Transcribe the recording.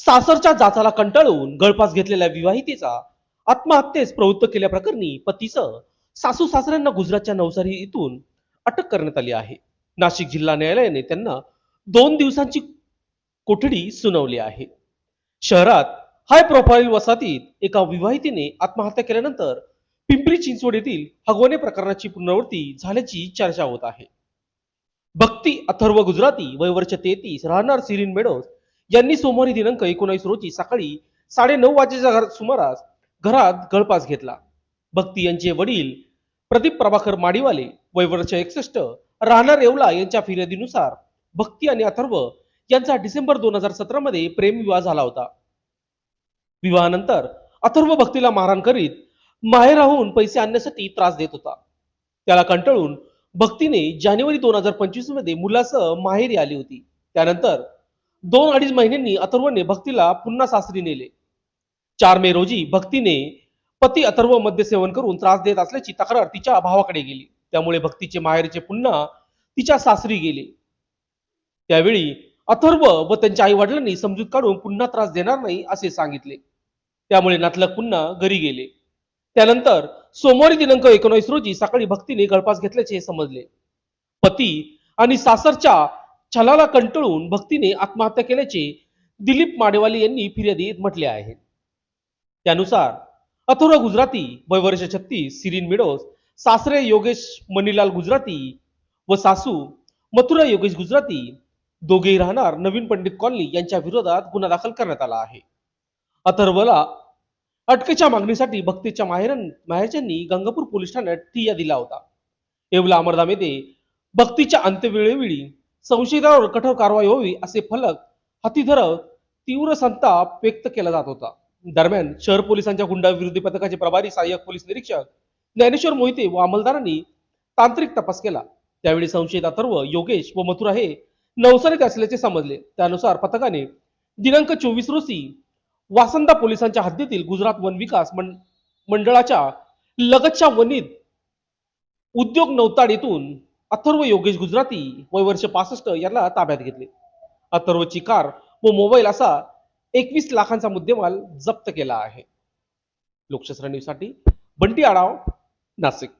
सासरच्या जाचाला कंटाळून गळपास घेतलेल्या विवाहितेचा आत्महत्येस प्रवृत्त केल्याप्रकरणी पतीसह सासू सासऱ्यांना गुजरातच्या नवसारी इथून अटक करण्यात आली आहे. नाशिक जिल्हा न्यायालयाने त्यांना दोन दिवसांची कोठडी सुनावली आहे. शहरात हाय प्रोफाईल वसाहतीत एका विवाहितेने आत्महत्या केल्यानंतर पिंपरी चिंचवड येथील हगवणे प्रकरणाची पुनरावृत्ती झाल्याची चर्चा होत आहे. भक्ती अथर्व गुजराती वयवर्ष तेहतीस राहणार सिरीन मेडोस यांनी सोमवारी दिनांक एकोणावीस रोजी सकाळी साडेनऊ वाजेच्या सुमारास घरात गळपास घेतला. भक्ती यांचे वडील प्रदीप प्रभाकर माडीवाले वय वर्ष एकसष्ट राहणार येवला यांच्या फिर्यादीनुसार भक्ती आणि अथर्व यांचा डिसेंबर दोन हजार सतरा मध्ये प्रेमविवाह झाला होता. विवाहानंतर अथर्व भक्तीला मारहाण करीत माहेराहून पैसे आणण्यासाठी त्रास देत होता. त्याला कंटाळून भक्तीने जानेवारी दोन हजार पंचवीसमध्ये मुलासह माहेरी आली होती. त्यानंतर दोन अडीच महिन्यांनी अथर्वने भक्तीला पुन्हा सासरी नेले. चार मे रोजी भक्तीने पती अथर्व मद्य सेवन करून त्रास देत असल्याची तक्रार तिच्या भावाकडे गेली. त्यामुळे भक्तीचे माहेरचे पुन्हा तिच्या सासरी गेले. त्यावेळी अथर्व व त्यांच्या आई वडिलांनी समजूत काढून पुन्हा त्रास देणार नाही असे सांगितले. त्यामुळे नातलग पुन्हा घरी गेले. त्यानंतर सोमवारी दिनांक एकोणीस रोजी सकाळी भक्तीने गळपास घेतल्याचे समजले. पती आणि सासरच्या छलाला कंटाळून भक्तीने आत्महत्या केल्याचे दिलीप माडेवाले यांनी फिर्यादीत म्हटले आहे. त्यानुसार अथुरा गुजराती वय वर्ष छत्तीस सिरीन मिडोस सासरे योगेश मणिलाल गुजराती व सासू मथुरा योगेश गुजराती दोघेही राहणार नवीन पंडित कॉलनी यांच्या विरोधात गुन्हा दाखल करण्यात आला आहे. अथर्वला अटकेच्या मागणीसाठी भक्तीच्या माहेर माहेरच्यांनी गंगापूर पोलीस ठाण्यात ठिय्या दिला होता. येवला अमरधाम येथे भक्तीच्या अंत्यवेळेवेळी संशयितावर कठोर कारवाई व्हावी असे फलक हाती धरत तीव्र संताप व्यक्त केला जात होता. दरम्यान शहर पोलिसांच्या गुंडा विरोधी पथकाचे प्रभारी सहाय्यक पोलीस निरीक्षक ज्ञानेश्वर मोहिते व अंमलदारांनी तांत्रिक तपास केला. त्यावेळी संशयित अथर्व योगेश व मथुरा हे नवसारीत असल्याचे समजले. त्यानुसार पथकाने दिनांक चोवीस रोजी वासंदा पोलिसांच्या हद्दीतील गुजरात वन विकास मंडळाच्या लगतच्या वनीत उद्योग नौताड येथून अथर्व योगेश गुजराती वय वर्ष पासष्ट यांना ताब्यात घेतले. अथर्वची कार व मोबाईल असा एकवीस लाखांचा मुद्देमाल जप्त केला आहे. लोकशास्त्र न्यूजसाठी बंटी आढाव नाशिक.